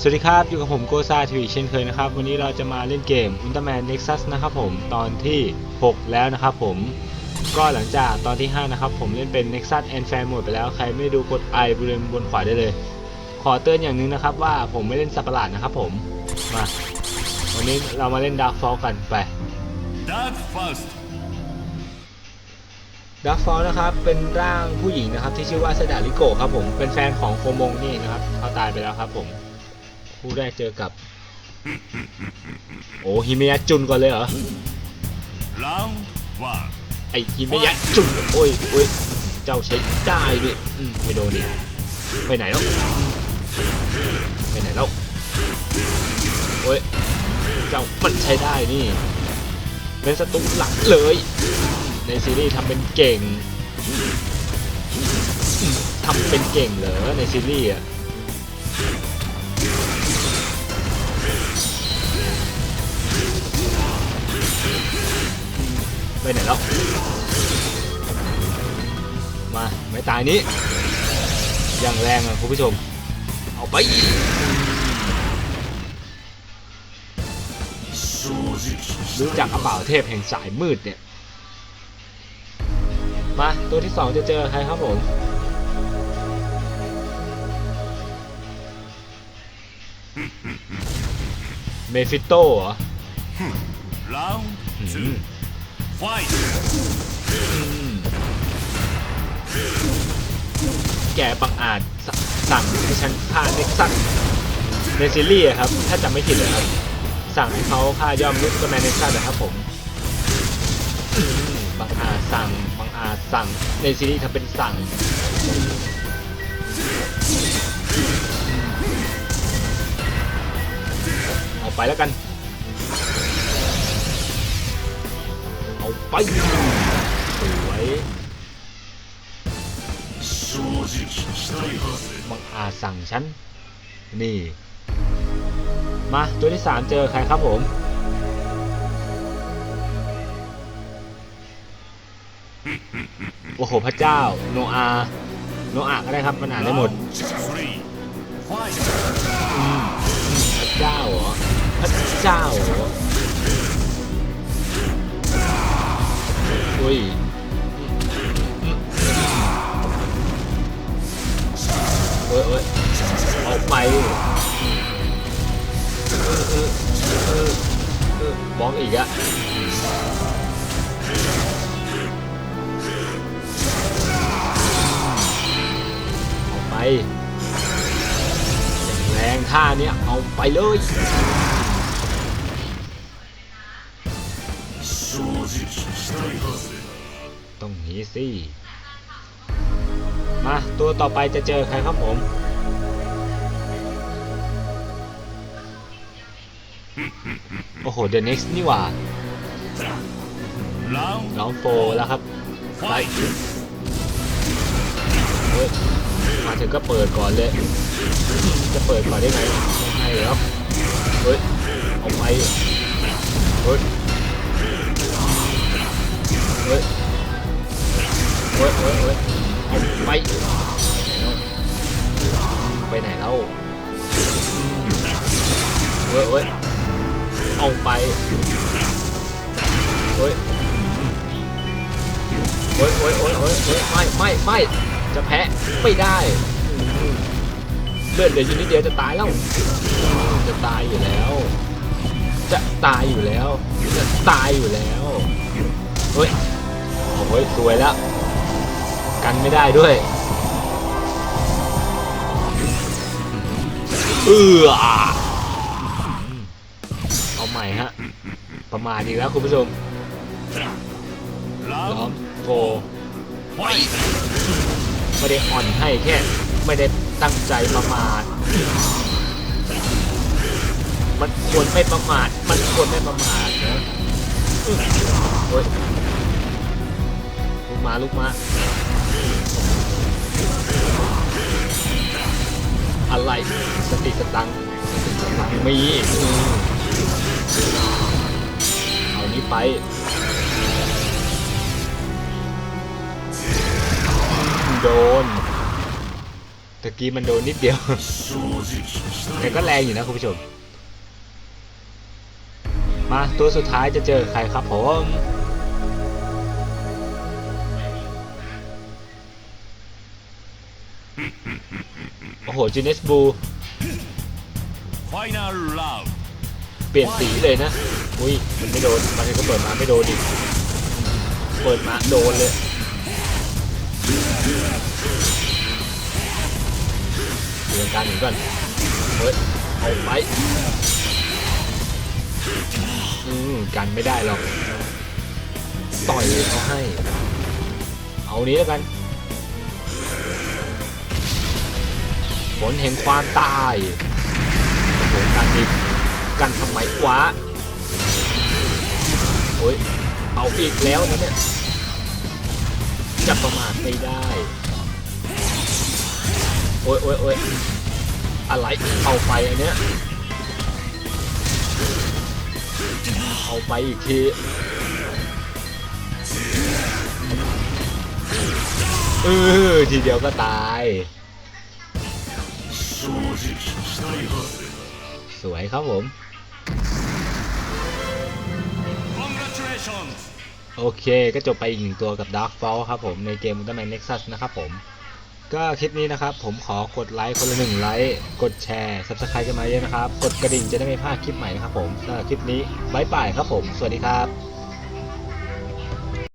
สวัสดีครับ อยู่กับผมโกซาทีวีเช่นเคยนะครับ วันนี้เราจะมาเล่นเกม Ultraman Nexus นะครับผมตอนที่ 6 แล้วนะครับผมก็หลังจากตอนที่ 5 นะครับ ผมเล่นเป็น Nexus and Fan Mode ไปแล้ว ใครไม่ดูกด I บริเวณบนขวาได้เลย ขอเตือนอย่างหนึงนะครับ ว่าผมไม่เล่นสัตว์ประหลาดนะครับผมมาวันนี้เรามาเล่น Dark Fall กันไป Dark Faust ดักฟอลนะครับ เป็นร่างผู้หญิงนะครับ ที่ชื่อว่าเซดาริโกะครับผม เป็นแฟนของโคมงนี่นะครับ เขาตายไปแล้วครับผม ผู้แรกเจอกับ โอ้ฮิเมยะจุนก่อนเลยเหรอ Round ไอฮิเมยะจุนโอ้ยโอ้ยเจ้าใช้ได้ดิอืมไม่โดนดิไปไหนแล้วไปไหนแล้วโอ้ยเจ้ามันใช้ได้นี่ เป็นศัตรูหลักเลย ในซีรีส์ทำเป็นเก่งทำเป็นเก่งเหรอในซีรีส์อะ ไปไหนแล้ว มาไม่ตายนี้ อย่างแรงอะคุณผู้ชม เอาไปรู้จักกระเป๋าเทพแห่งสายมืดเนี่ย มาตัวที่สองจะเจอใครครับผมเมฟิโต้เหรอ Round อืม2 Fight แกบังอาจสสั่งให้ฉันฆ่าเน็กซัสในซีรีส์อะครับ ถ้าจำไม่ผิดเลยครับ สั่งให้เขาฆ่ายอมลุกกับแมนเน็กซัสนะครับผมอืมบังอาจสั่งบังอาจสั่งในซีรีส์ทำเป็นสั่งเอาไปแล้วกัน ไปสวยบังอาจสั่งฉัน นี่ มาตัวที่สามเจอใครครับผม โอ้โห พระเจ้า โนอา โนอาก็ได้ครับ มันอ่านได้หมดพระเจ้าเหรอ พระเจ้าเหรอ อุ้ยเอ้ยเอ้ยออกไปเออเออเออเออมองอีกอะออกไป แรงท่าเนี้ยเอาไปเลย ต้องหนีสิมาตัวต่อไปจะเจอใครครับผม โอ้โห The Next นี่หว่าน้องโฟแล้วครับ Fight เฮ้ยมาถึงก็เปิดก่อนเลย จะเปิดก่อนได้ไงไม่ ไปไหนแล้วเฮ้ยเฮ้ยเอาไปเฮ้ยเฮ้ยเฮ้ยเฮ้ยเฮ้ยเฮ้ยไม่ไม่ไม่จะแพ้ไม่ได้เลือดเหลืออยู่นิดเดียวจะตายแล้ว จะตายอยู่แล้ว จะตายอยู่แล้ว จะตายอยู่แล้วเฮ้ยโอ้ยสวยแล้ว กันไม่ได้ด้วย เออเอาใหม่ฮะ ประมาทอีกแล้วคุณผู้ชมล้อมโฟไม่ได้อ่อนให้แค่ ไม่ได้ตั้งใจประมาทมันควรไม่ประมาท มันควรไม่ประมาทนะโอ้ยลุกมาลุกมา อะไรสติสตังค์สติสตังค์มีอืมเอานี้ไปโดนตะกี้มันโดนนิดเดียว แต่ก็แรงอยู่นะคุณผู้ชม มาตัวสุดท้ายจะเจอใครครับผม โอ้โหจูเนสบู Final round. เปลี่ยนสีเลยนะ อุ้ย มันไม่โดน มันก็เปิดมาไม่โดนอีกเปิดมาโดนเลยเรียนการหนีก่อน เฮ้ยเอาไปอืมกันไม่ได้หรอก ต่อยเขาให้ เอานี้แล้วกัน ผลแห่งความตายโอ้โหกันอีกกันทำไมวะโอ้ยเอาอีกแล้วนะเนี่ยจะประมาทไม่ได้ โอ้ยโอ้ยโอ้ยอะไรเอาไปอันเนี้ยเอาไปอีกทีเออทีเดียวก็ตาย สวยครับผม Congratulations. โอเคก็จบไปอีกหนึ่งตัวกับ Dark Fall ครับผม ในเกม Ultraman Nexus นะครับผม ก็คลิปนี้นะครับ ผมขอกดไลค์คนละหนึ่งไลค์กดแชร์ Subscribe กันมาเยอะนะครับ กดกระดิ่งจะได้ไม่พลาดคลิปใหม่นะครับผมสำหรับคลิปนี้บายบายครับผม สวัสดีครับ